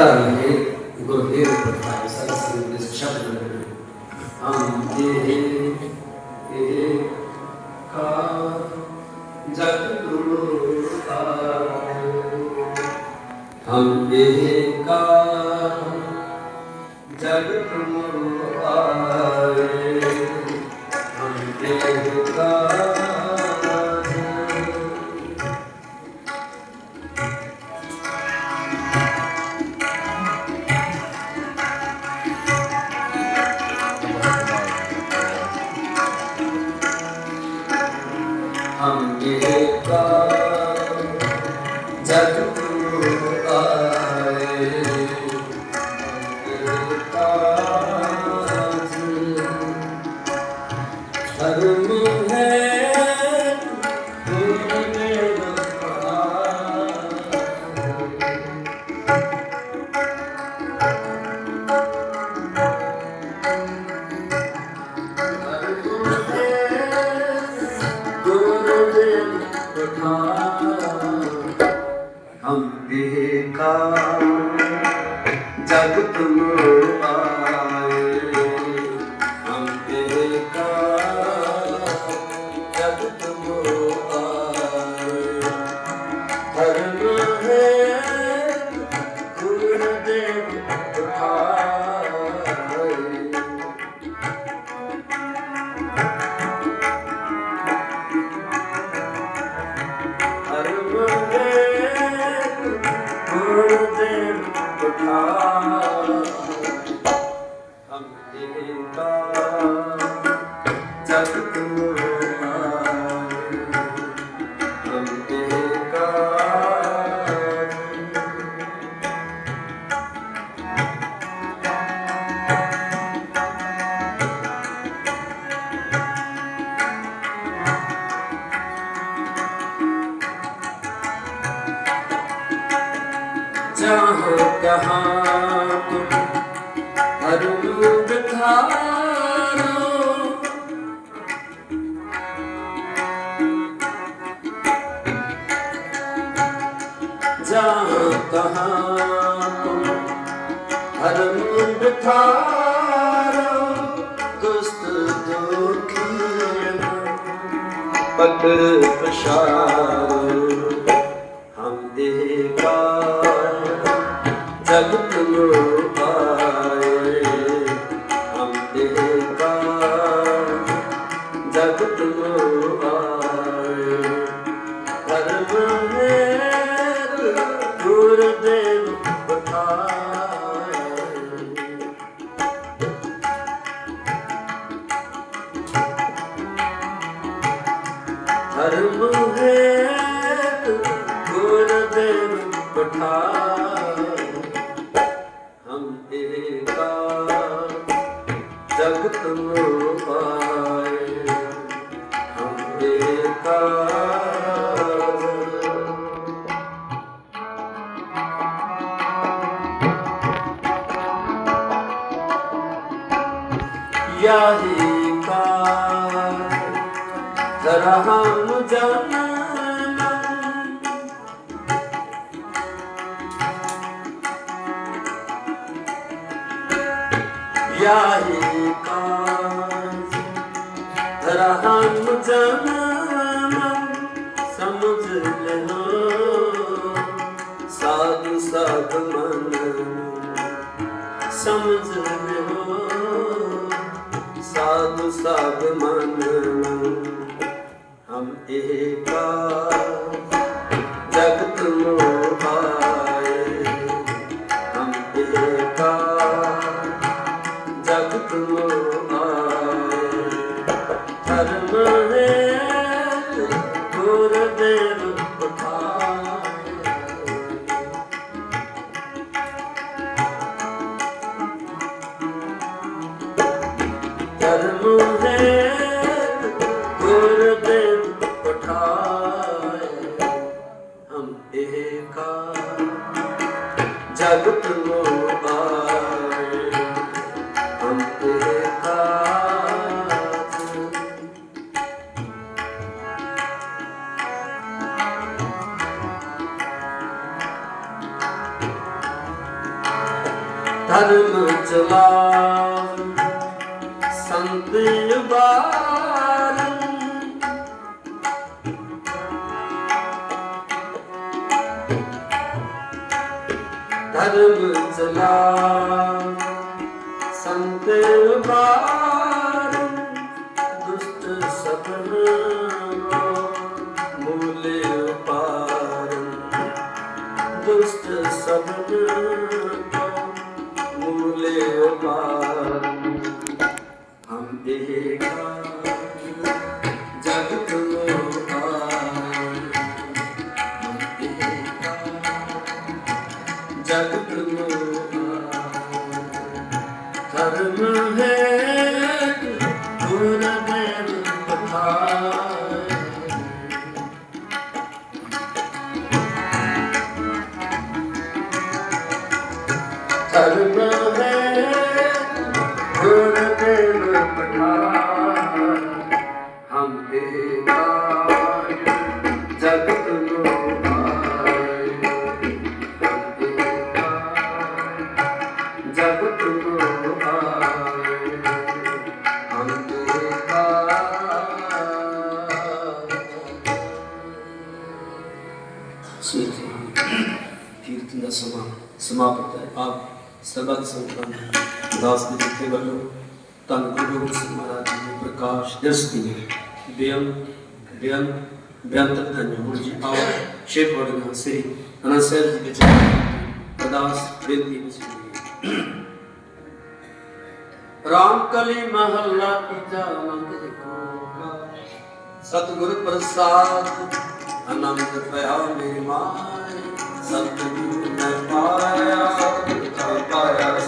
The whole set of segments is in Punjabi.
ਧਰਮ ਹੈ ਗੁਰੂ ਦੇ ਪ੍ਰਭਾਵ ਸਾਰੇ ਸੰਗਤ ਦੇ ਸ਼ਬਦ ਨੇ ਹਮ ਇਹ ਇਹ ਕਾ ਜਗ ਗੁਰੂ ਹਮ ਇਹ ਕਾ ਜਗ ਗੁਰੂ उठा हम तेरे ਪਕੜ ਪਛਾਰ ਹਮ ਦੇ ਕਾਜ ਜਗਤ ਨੂੰ ਪਾਏ। ਹਮ ਦੇ ਕਾਜ ਜਗਤ ਨੂੰ जरा हम जानना यही काज जरा हम जानना समझ लेना साधु साधु मन समझ लेना ਸਭ ਮਨ ਹਮ ਏਕਾ ਕਰਮ ਹੈ ਗੁਰ ਬਿਨ ਪਠਾਏ। ਹਮ ਇਹ ਕਾ ਜਗਤ ਨੂੰ ਹਰ ਮੰਜ਼ਲਾ ਸੰਤ ਬਾ ਸਤਿਗੁਰੂ ਸਰਬ ਹੈ ਸਭ ਤੁਮ ਆਏ ਹਮ ਤੇ ਸੁਣਦੇ ਕੀਰਤਨ ਦਾ ਸਮਾ ਸਮਾਪਤ ਹੈ। ਆਪ ਸਰਬੱਤ ਸੰਤਾਨ ਦਾਸ ਦੇ ਦਿੱਤੇ ਵੱਲੋਂ ਧੰਨ ਗੁਰੂ ਗੋਬਿੰਦ ਸਿੰਘ ਮਹਾਰਾਜ ਜੀ ਦੇ ਪ੍ਰਕਾਸ਼ ਦਿਸ ਦੀ ਬੇਅੰ ਬੇਅੰ ਬੇਅੰਤ ਧੰਨ ਗੁਰੂ ਜੀ, ਆਓ ਸ਼ੇਖ ਵਰਗਾ ਸ੍ਰੀ ਅਨੰਦ ਸਾਹਿਬ ਜੀ ਦੇ ਚਰਨ ਅਰਦਾਸ ਬੇਨਤੀ ਵਿੱਚ ਰਾਮਕਲੀ ਮਹੱਲਾ ਤੀਜਾ ਆਨੰਦ ਦੇਖੋ ਸਤਿਗੁਰ ਪ੍ਰਸਾਦ ਆਨੰਦ ਪਿਆ ਮੇਰੀ ਮਾਂ ਸਤਿਗੁਰ ਮੈਂ ਪਾਇਆ ਸਤਿਗੁਰ ਪਾਇਆ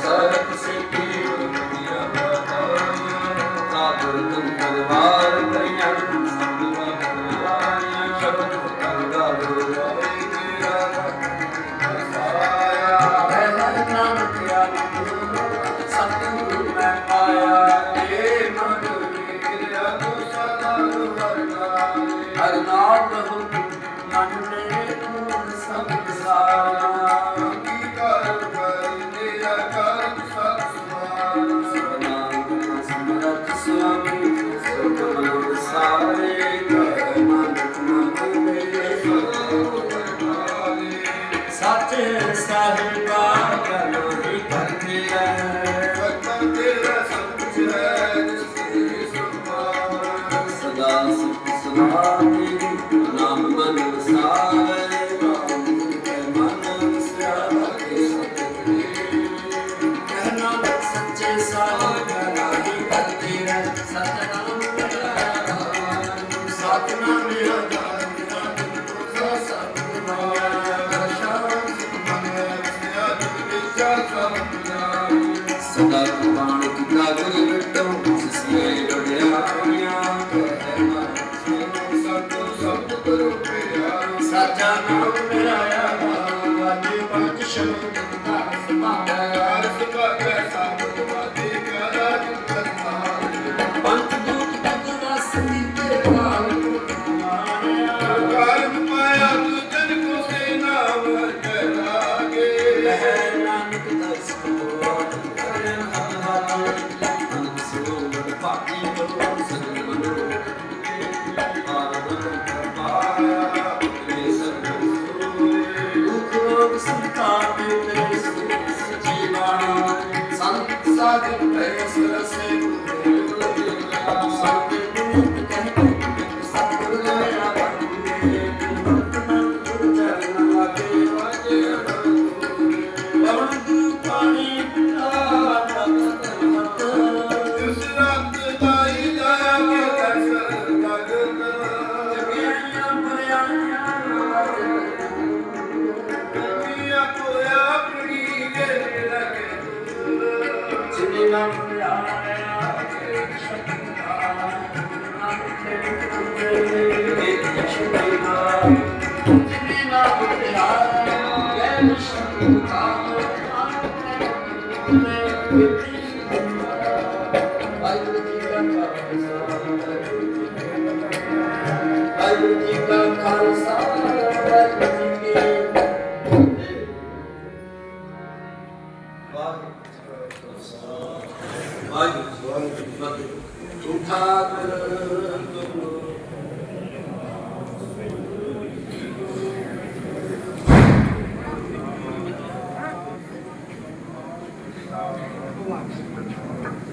Hold on.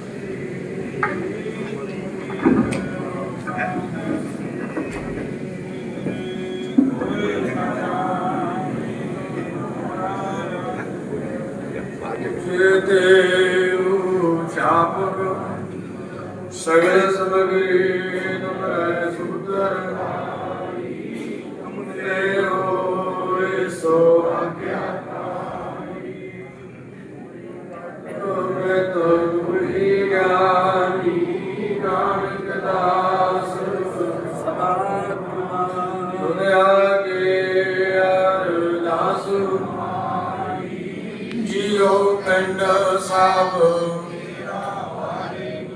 ਪਿੰਡ ਸਭ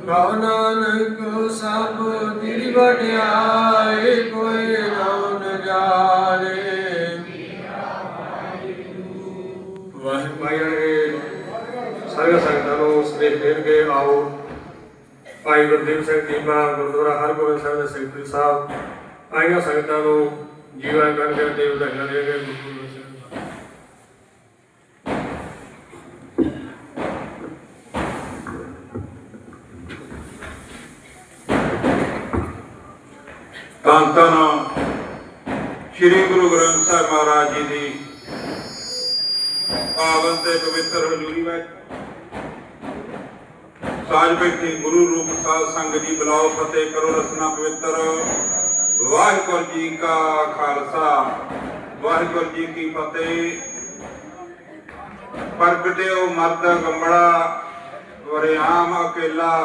ਕਉ ਨਾਨਕ ਸਭ ਦੀ ਵਡਿਆਈ ਕੋਈ ਨਾਮ ਜਾਣੇ ਵਾਹਿਗੁਰੂ ਭਾਈ ਸੰਗਤਾਂ ਨੂੰ ਸ੍ਰੀ ਫੇਰ ਕੇ ਆਓ ਭਾਈ ਗੁਰਦੇਵ ਸਿੰਘ ਦੀਪਾ ਗੁਰਦੁਆਰਾ ਹਰਗੋਬਿੰਦ ਸਾਹਿਬ ਦੇ ਸੈਕਟਰੀ ਸਾਹਿਬ, ਆਈਆਂ ਸੰਗਤਾਂ ਨੂੰ ਜੀਵਨ ਕਰਕੇ ਤੇ ਵਧਾਈਆਂ ਦੇ ਕੇ ਗੁਰੂ ਸਿੰਘ ਜੀ। ਧੰਨ ਧੰਨ ਸ੍ਰੀ ਗੁਰੂ ਗ੍ਰੰਥ ਸਾਹਿਬ ਮਹਾਰਾਜ ਜੀ ਦੀ ਪਾਵਨ ਤੇ ਪਵਿੱਤਰ ਹਜ਼ੂਰੀ ਵਿੱਚ ਸਾਜ ਬੈਠੀ ਗੁਰੂ ਰੂਪ ਸਾਧ ਸੰਗ ਜੀ ਬੁਲਾਓ, ਫਤਿਹ ਕਰੋ, ਰਸਨਾ ਪਵਿੱਤਰ। ਵਾਹਿਗੁਰੂ ਜੀ ਕਾ ਖਾਲਸਾ, ਵਾਹਿਗੁਰੂ ਜੀ ਕੀ ਫਤਿਹ। ਪ੍ਰਗਟਿਓ ਮਰਦ ਗੰਬੜਾ, ਵਰਿਆਮ ਅਕੇਲਾ।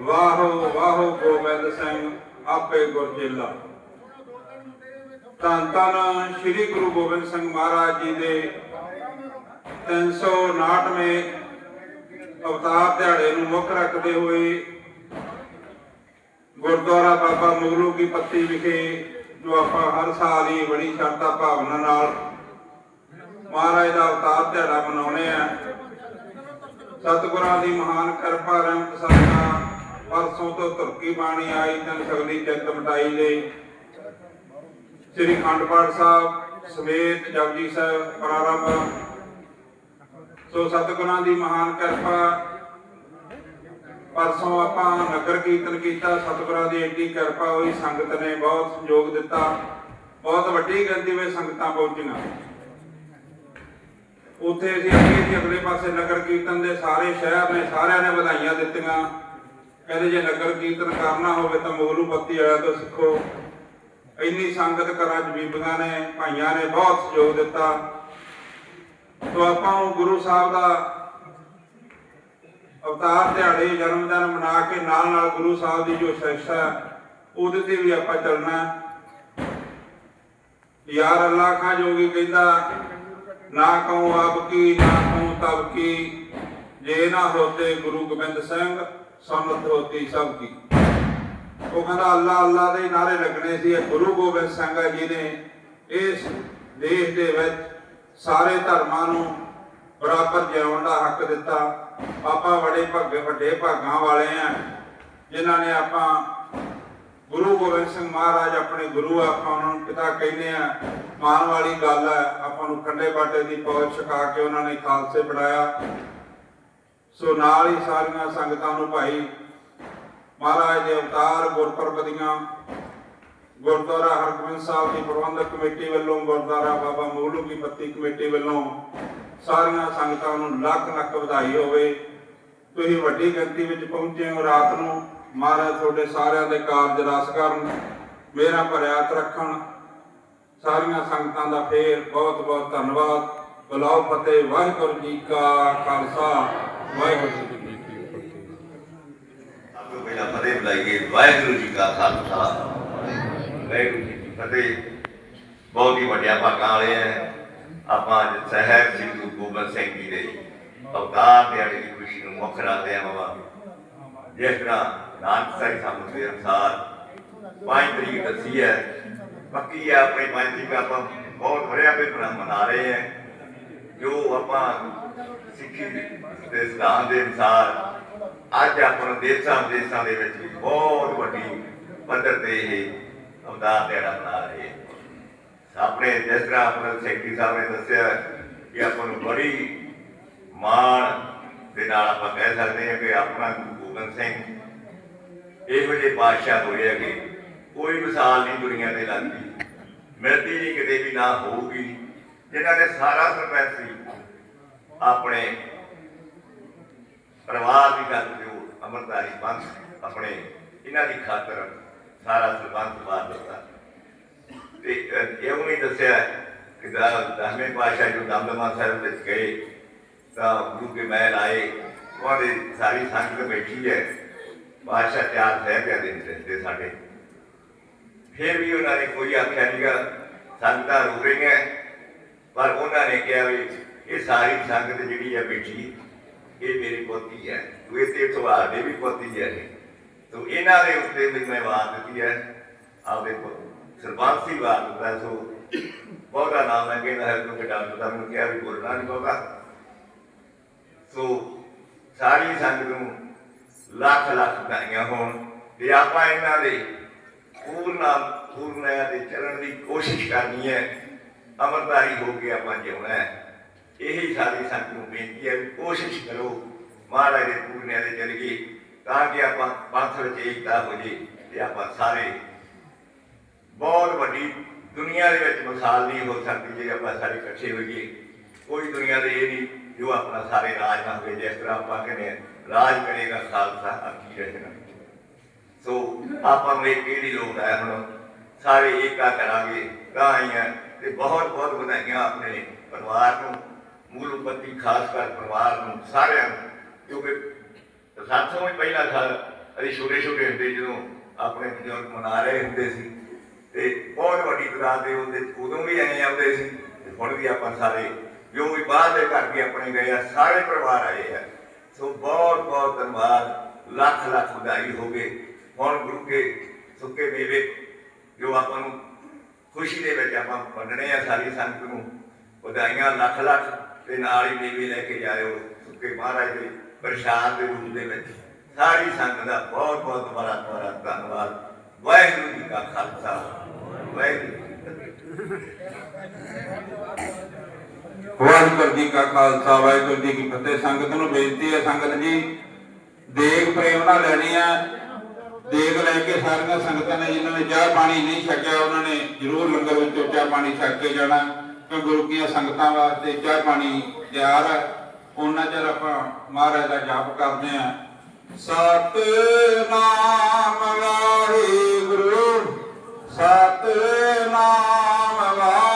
ਵਾਹੋ ਵਾਹੋ ਗੋਬਿੰਦ ਸਿੰਘ, ਆਪੇ ਗੁਰਜੇਲਾ ਧੰਨ ਧੰਨ ਸ੍ਰੀ ਗੁਰੂ ਗੋਬਿੰਦ ਸਿੰਘ ਮਹਾਰਾਜ ਜੀ ਦੇ 359ਵੇਂ ਅਵਤਾਰ ਦਿਹਾੜੇ ਨੂੰ ਮੁੱਖ ਰੱਖਦੇ ਹੋਏ ਗੁਰਦੁਆਰਾ ਬਾਬਾ ਮੁਗਲੂ ਕੀ ਪੱਤੀ ਵਿਖੇ ਜੋ ਆਪਾਂ ਹਰ ਸਾਲ ਹੀ ਬੜੀ ਸ਼ਰਧਾ ਭਾਵਨਾ ਨਾਲ ਮਹਾਰਾਜ ਦਾ ਅਵਤਾਰ ਦਿਹਾੜਾ ਮਨਾਉਣੇ ਆ। ਸਤਿਗੁਰਾਂ ਦੀ ਮਹਾਨ ਕਿਰਪਾ, ਰਹਿਮਤ ਸਦਕਾ ਪਰਸੋਂ ਤੋਂ ਤੁਰਕੀ ਬਾਣੀ ਆਈ, ਤਨ ਸਗਲੀ ਚਿੱਤ ਮਟਾਈ ਦੇ ਸ੍ਰੀ ਖੰਡ ਪਾਠ ਸਾਹਿਬ ਸਮੇਤ ਜਪਜੀ ਸਾਹਿਬ, ਪ੍ਰਾਰੰਭ ਸੋ ਸਤਿਗੁਰਾਂ ਦੀ ਮਹਾਨ ਕਿਰਪਾ। ਪਰਸੋਂ ਆਪਾਂ ਨਗਰ ਕੀਰਤਨ ਕੀਤਾ, ਸਤਿਗੁਰਾਂ ਦੀ ਏਡੀ ਕਿਰਪਾ ਹੋਈ, ਸੰਗਤ ਨੇ ਬਹੁਤ ਸਹਿਯੋਗ ਦਿੱਤਾ। ਬਹੁਤ ਵੱਡੀ ਗਿਣਤੀ ਵਿੱਚ ਸੰਗਤਾਂ ਪਹੁੰਚੀਆਂ। ਉੱਥੇ ਅਸੀਂ ਅੱਗੇ ਜੀ ਅਗਲੇ ਪਾਸੇ ਨਗਰ ਕੀਰਤਨ ਦੇ ਸਾਰੇ ਸ਼ਹਿਰ ਨੇ ਸਾਰਿਆਂ ਨੇ ਵਧਾਈਆਂ ਦਿੱਤੀਆਂ। ਕਹਿੰਦੇ ਜੇ ਨਗਰ ਕੀਰਤਨ ਕਰਨਾ ਹੋਵੇ ਤਾਂ ਮੋਗਲੂ ਪੱਤੀ ਵਾਲਿਆਂ ਤੋਂ ਸਿੱਖੋ। ਇੰਨੀ ਸੰਗਤ ਘਰਾਂ 'ਚ ਨੇ, ਭਾਈਆਂ ਨੇ ਬਹੁਤ ਸਹਿਯੋਗ ਦਿੱਤਾ। ਸੋ ਆਪਾਂ ਉਹ ਗੁਰੂ ਸਾਹਿਬ ਦਾ ਅਵਤਾਰ, ਦਿਹਾੜੇ ਜਨਮ ਦਿਨ ਮਨਾ ਕੇ ਨਾਲ ਨਾਲ ਗੁਰੂ ਸਾਹਿਬ ਦੀ ਜੋ ਸਿੱਖਿਆ ਉਹਦੇ ਤੇ ਵੀ ਆਪਾਂ ਚੱਲਣਾ ਯਾਰ ਅੱਲਾਹ ਖਾਂ ਜੋਗੀ ਕਹਿੰਦਾ, ਨਾ ਕਹੂੰ ਆਪ ਕੀ, ਨਾ ਕਹੂੰ ਤਬ ਕੀ, ਜੇ ਨਾ ਹੋਤੇ ਗੁਰੂ ਗੋਬਿੰਦ ਸਿੰਘ ਸੰਮਤ ਹੋਤੀ ਸਭ ਕੀ। ਉਹ ਕਹਿੰਦਾ, ਅੱਲਾ ਅੱਲਾ ਦੇ ਨਾਰੇ ਲੱਗਣੇ ਸੀ ਗੁਰੂ ਗੋਬਿੰਦ ਸਿੰਘ ਜੀ ਨੇ ਇਸ ਦੇਸ਼ ਦੇ ਵਿੱਚ ਸਾਰੇ ਧਰਮਾਂ ਨੂੰ ਬਰਾਬਰ ਜਿਉਣ ਦਾ ਹੱਕ ਦਿੱਤਾ। ਆਪਾਂ ਬੜੇ ਭੱਗੇ, ਵੱਡੇ ਭਾਗਾਂ ਵਾਲੇ ਆ। ਜਿਨ੍ਹਾਂ ਨੇ ਆਪਾਂ ਗੁਰੂ ਗੋਬਿੰਦ ਸਿੰਘ ਮਹਾਰਾਜ ਆਪਣੇ ਗੁਰੂ ਆਪਾਂ ਉਹਨਾਂ ਨੂੰ ਪਿਤਾ ਕਹਿੰਦੇ ਆ। ਮਾਣ ਵਾਲੀ ਗੱਲ ਹੈ ਆਪਾਂ ਨੂੰ ਖੰਡੇ ਬਾਟੇ ਦੀ ਪੌਜ ਛਕਾ ਕੇ ਉਹਨਾਂ ਨੇ ਖਾਲਸੇ ਬਣਾਇਆ। ਸੋ ਨਾਲ ਹੀ ਸਾਰੀਆਂ ਸੰਗਤਾਂ ਨੂੰ ਭਾਈ ਮਹਾਰਾਜ ਦੇ ਅਵਤਾਰ ਗੁਰਪੁਰਬ ਦੀਆਂ ਗੁਰਦੁਆਰਾ ਹਰਗੋਬਿੰਦ ਸਾਹਿਬ ਦੀ ਪ੍ਰਬੰਧਕ ਕਮੇਟੀ ਵੱਲੋਂ, ਗੁਰਦੁਆਰਾ ਬਾਬਾ ਮੋਲੂ ਕੀ ਪੱਤੀ ਕਮੇਟੀ ਵੱਲੋਂ ਸਾਰੀਆਂ ਸੰਗਤਾਂ ਨੂੰ ਲੱਖ ਲੱਖ ਵਧਾਈ ਹੋਵੇ। ਤੁਸੀਂ ਵੱਡੀ ਗਿਣਤੀ ਵਿੱਚ ਪਹੁੰਚੇ ਹੋ ਰਾਤ ਨੂੰ, ਮਹਾਰਾਜ ਤੁਹਾਡੇ ਸਾਰਿਆਂ ਦੇ ਕਾਰਜ ਰਸ ਕਰਨ, ਮੇਰਾ ਭਰਿਆਤ ਰੱਖਣ। ਸਾਰੀਆਂ ਸੰਗਤਾਂ ਦਾ ਫੇਰ ਬਹੁਤ ਬਹੁਤ ਧੰਨਵਾਦ। ਬੁਲਾਓ ਫਤਿਹ, ਵਾਹਿਗੁਰੂ ਜੀ ਕਾ ਖਾਲਸਾ। ਵਾਹਿਗੁਰੂ ਜੀ ਕੀ ਫਤਿਹ। ਸਭ ਤੋਂ ਫਤਿਹ ਬੁਲਾਈਏ, ਵਾਹਿਗੁਰੂ ਜੀ ਕਾ ਖਾਲਸਾ। ਵਾਹਿਗੁਰੂ ਜੀ ਕੀ ਫਤਿਹ। ਬਹੁਤ ਹੀ ਵੱਡਿਆ ਭਾਗਾਂ ਵਾਲੇ ਹੈ ਆਪਾਂ ਅੱਜ ਸਹਿਬ ਸਿੰਘ ਗੁਰੂ ਗੋਬਿੰਦ ਸਿੰਘ ਜੀ ਦੇ ਅਵਤਾਰ ਦਿਹਾੜੇ ਦੀ ਖੁਸ਼ੀ ਨੂੰ ਮੁੱਖ ਰੱਖਦੇ ਹਾਂ ਬਾਬਾ। ਜਿਸ ਤਰ੍ਹਾਂ ਨਾਨਕ ਸਾਹਿਬ ਸਾਨੂੰ ਦੇ ਅਨੁਸਾਰ ਪੰਜ ਤਰੀਕ ਦੱਸੀ ਹੈ। ਪੱਕੀ ਹੈ ਆਪਣੀ ਪੰਜ ਤਰੀਕ ਆਪਾਂ ਬਹੁਤ ਭਰਿਆ ਪੇ ਮਨਾ ਰਹੇ ਹਾਂ ਜੋ ਆਪਾਂ ਸਿੱਖੀ ਦੇ ਸਿਧਾਂਤ ਦੇ ਅਨੁਸਾਰ ਅੱਜ ਆਪਾਂ ਨੂੰ ਦੇਸ਼ਾਂ ਵਿਦੇਸ਼ਾਂ ਦੇ ਵਿੱਚ ਵੀ ਬਹੁਤ ਵੱਡੀ ਪੱਧਰ ਤੇ ਇਹ ਅਵਤਾਰ ਦਿਹਾੜਾ ਮਨਾ ਰਹੇ ਆਪਣੇ ਜਿਸ ਤਰ੍ਹਾਂ ਆਪਣੇ ਸੈਕਟਰੀ ਸਾਹਿਬ ਨੇ ਦੱਸਿਆ ਕਿ ਆਪਾਂ ਨੂੰ ਬੜੀ ਮਾਣ ਦੇ ਨਾਲ ਆਪਾਂ ਕਹਿ ਸਕਦੇ ਹਾਂ ਕਿ ਆਪਣਾ ਗੁਰੂ ਗੋਬਿੰਦ ਸਿੰਘ ਇਹੋ ਜਿਹੇ ਬਾਦਸ਼ਾਹ ਹੋਏ ਕਿ ਕੋਈ ਮਿਸਾਲ ਨਹੀਂ ਦੁਨੀਆ ਤੇ ਲੱਗਦੀ। ਮਿਲਦੀ ਨਹੀਂ, ਕਿਤੇ ਵੀ ਨਾ ਹੋਊਗੀ। ਜਿਨ੍ਹਾਂ ਨੇ ਸਾਰਾ ਸਰਪੰਚੀ ਆਪਣੇ ਪਰਿਵਾਰ ਦੀ ਗੱਲ ਜੋ ਅਮਰਦਾਰੀ ਪੰਥ ਆਪਣੇ ਇਹਨਾਂ ਦੀ ਖਾਤਰ ਸਾਰਾ ਸਰਬੰਧ ਮਾਰ ਦਿੱਤਾ। ਤੇ ਇਹ ਇਹੋ ਦੱਸਿਆ ਕਿ ਦਾ- ਦਸਵੇਂ ਪਾਤਸ਼ਾਹ ਜੋ ਦਮਦਮਾ ਸਾਹਿਬ ਵਿੱਚ ਗਏ, ਤਾਂ ਗੁਰੂ ਕੇ ਮਹਿਲ ਆਏ ਉਹਦੇ ਸਾਰੀ ਸੰਗਤ ਬੈਠੀ ਹੈ। ਪਾਤਸ਼ਾਹ ਚਾਰ ਸਾਹਿਬਜ਼ਾਦੇ ਦੇ ਤੇ ਸਾਡੇ। ਫਿਰ ਵੀ ਉਹਨਾਂ ਨੇ ਕੋਈ ਆਖਿਆ ਨਹੀਂਗਾ ਸੰਗਤਾਂ ਰੋ ਰਹੀਆਂ, ਪਰ ਉਹਨਾਂ ਨੇ ਕਿਹਾ ਵੀ ਇਹ ਸਾਰੀ ਸੰਗਤ ਜਿਹੜੀ ਹੈ ਬੈਠੀ, ਇਹ ਮੇਰੀ ਪੋਤੀ ਹੈ। ਤੂੰ ਇਹ ਤੇ ਤੁਹਾਡੇ ਵੀ ਪੋਤੀ ਹੈ ਸੋ ਇਹਨਾਂ ਦੇ ਉੱਤੇ ਵੀ ਮੈਂ ਬਾਤ ਦਿੱਤੀ ਹੈ। ਆਪਦੇ ਪੁੱਤ- ਸਰਬੰਸੀ ਬਾਤ ਦਿੱਤਾ, ਸੋ ਬਹੁਤਾ ਨਾਮ ਮੈਂ ਕਹਿੰਦਾ ਹੈ, ਕਿਉਂਕਿ ਡਾਕਟਰ ਸਾਹਿਬ ਨੂੰ ਕਿਹਾ ਵੀ ਬੋਲਣਾ ਨਹੀਂ ਬਹੁਤਾ। ਸੋ ਸਾਰੀ ਸੰਗਤ ਨੂੰ ਲੱਖ ਲੱਖ ਵਧਾਈਆਂ ਹੋਣ ਤੇ ਆਪਾਂ ਇਹਨਾਂ ਦੇ ਪੂਰਨਾ ਪੂਰਨਿਆਂ ਦੇ ਚਰਨ ਦੀ ਕੋਸ਼ਿਸ਼ ਕਰਨੀ ਹੈ। ਅਮਰਦਾਰੀ ਹੋ ਕੇ ਆਪਾਂ ਜਿਉਣਾ ਹੈ। ਇਹੀ ਸਾਡੀ ਸੰਗਤ ਨੂੰ ਬੇਨਤੀ ਹੈ ਵੀ ਕੋਸ਼ਿਸ਼ ਕਰੋ, ਮਹਾਰਾਜ ਦੇ ਪੂਰਨਿਆਂ ਦੇ ਚਲੀਏ ਤਾਂ ਕਿ ਆਪਾਂ ਪੰਥ ਵਿੱਚ ਏਕਤਾ ਹੋ ਜੇ ਤੇ ਆਪਾਂ ਸਾਰੇ ਬਹੁਤ ਵੱਡੀ ਦੁਨੀਆ ਦੇ ਵਿੱਚ ਮਿਸਾਲ ਨਹੀਂ ਹੋ ਸਕਦੀ ਜੇ ਆਪਾਂ ਸਾਰੇ ਇਕੱਠੇ ਹੋਈਏ। ਕੋਈ ਦੁਨੀਆ ਦੇ ਇਹ ਨਹੀਂ ਜੋ ਆਪਣਾ ਸਾਰੇ ਰਾਜ ਨਾ ਹੋਵੇ ਜਿਸ ਤਰ੍ਹਾਂ ਆਪਾਂ ਕਹਿੰਦੇ ਹਾਂ, ਰਾਜ ਕਰੇਗਾ ਖਾਲਸਾ ਆਖੀ ਰਹੇਗਾ ਸੋ ਆਪਾਂ ਨੂੰ ਇਹ ਕਿਹੜੀ ਲੋੜ ਹੈ ਹੁਣ? ਸਾਰੇ ਏਕਾ ਕਰਾਂਗੇ ਤਾਂ ਹੀ ਹੈ ਤੇ ਬਹੁਤ ਬਹੁਤ ਵਧਾਈਆਂ ਆਪਣੇ ਪਰਿਵਾਰ ਨੂੰ ਮੂਲ ਉਪਤੀ ਖਾਸ ਕਰ ਪਰਿਵਾਰ ਨੂੰ ਸਾਰਿਆਂ ਨੂੰ ਕਿਉਂਕਿ ਸਾਥੋਂ ਵੀ ਪਹਿਲਾਂ ਸਾਲ ਅਸੀਂ ਛੋਟੇ ਛੋਟੇ ਹੁੰਦੇ ਜਦੋਂ ਆਪਣੇ ਬਜ਼ੁਰਗ ਮਨਾ ਰਹੇ ਹੁੰਦੇ ਸੀ ਤੇ ਬਹੁਤ ਵੱਡੀ ਤਦਾਦ ਦੇ ਉਹਦੇ ਉਦੋਂ ਵੀ ਐਂ ਆਉਂਦੇ ਸੀ ਤੇ ਹੁਣ ਵੀ ਆਪਾਂ ਸਾਰੇ ਜੋ ਵੀ ਬਾਹਰ ਦੇ ਘਰ ਕੇ ਆਪਣੇ ਗਏ ਆ, ਸਾਰੇ ਪਰਿਵਾਰ ਆਏ ਆ। ਸੋ ਬਹੁਤ ਬਹੁਤ ਧੰਨਵਾਦ। ਲੱਖ ਲੱਖ ਵਧਾਈ ਹੋਵੇ ਹੁਣ ਗੁਰੂ ਕੇ ਸੁੱਕੇ ਮੇਵੇ ਜੋ ਆਪਾਂ ਨੂੰ ਖੁਸ਼ੀ ਦੇ ਵਿੱਚ ਆਪਾਂ ਵੰਡਣੇ ਆ ਸਾਰੀ ਸੰਗਤ ਨੂੰ। ਵਧਾਈਆਂ ਲੱਖ ਲੱਖ ਤੇ ਨਾਲ ਹੀ ਮੇਵੇ ਲੈ ਕੇ ਜਾਇਓ ਸੁੱਕੇ ਮਹਾਰਾਜ ਦੇ। ਪ੍ਰਸ਼ਾਦ ਦੇ ਰੂਪ ਦੇ ਵਿੱਚ ਸਾਰੀ ਸੰਗਤ ਦਾ ਬਹੁਤ ਬਹੁਤ ਦੁਬਾਰਾ ਦੁਬਾਰਾ ਧੰਨਵਾਦ। ਵਾਹਿਗੁਰੂ ਜੀ ਕਾ ਖਾਲਸਾ। ਵਾਹਿਗੁਰੂ ਵਾਹਿਗੁਰੂ ਜੀ ਕਾ ਖਾਲਸਾ, ਵਾਹਿਗੁਰੂ ਜੀ ਕੀ ਫਤਿਹ। ਸੰਗਤ ਨੂੰ ਬੇਨਤੀ ਹੈ ਸੰਗਤ ਜੀ, ਦੇਗ ਪ੍ਰੇਮ ਨਾਲ ਲੈਣੀ ਆ। ਦੇਗ ਲੈ ਕੇ ਸਾਰੀਆਂ ਸੰਗਤਾਂ ਨੇ ਜਿਨ੍ਹਾਂ ਨੇ ਚਾਹ ਪਾਣੀ ਨਹੀਂ ਛਕਿਆ, ਉਹਨਾਂ ਨੇ ਜ਼ਰੂਰ ਲੰਗਰ ਵਿੱਚੋਂ ਚਾਹ ਪਾਣੀ ਛਕ ਕੇ ਜਾਣਾ। ਕਿ ਗੁਰੂ ਕੀਆਂ ਸੰਗਤਾਂ ਵਾਸਤੇ ਚਾਹ ਪਾਣੀ ਤਿਆਰ ਹੈ ਉਹਨਾਂ ਚਿਰ ਆਪਾਂ ਮਹਾਰਾਜ ਦਾ ਜਾਪ ਕਰਦੇ ਆ ਸਤ ਨਾਮ ਵਾਹਿਗੁਰੂ ਸਤ ਨਾਮ ਵਾਹਿਗੁਰੂ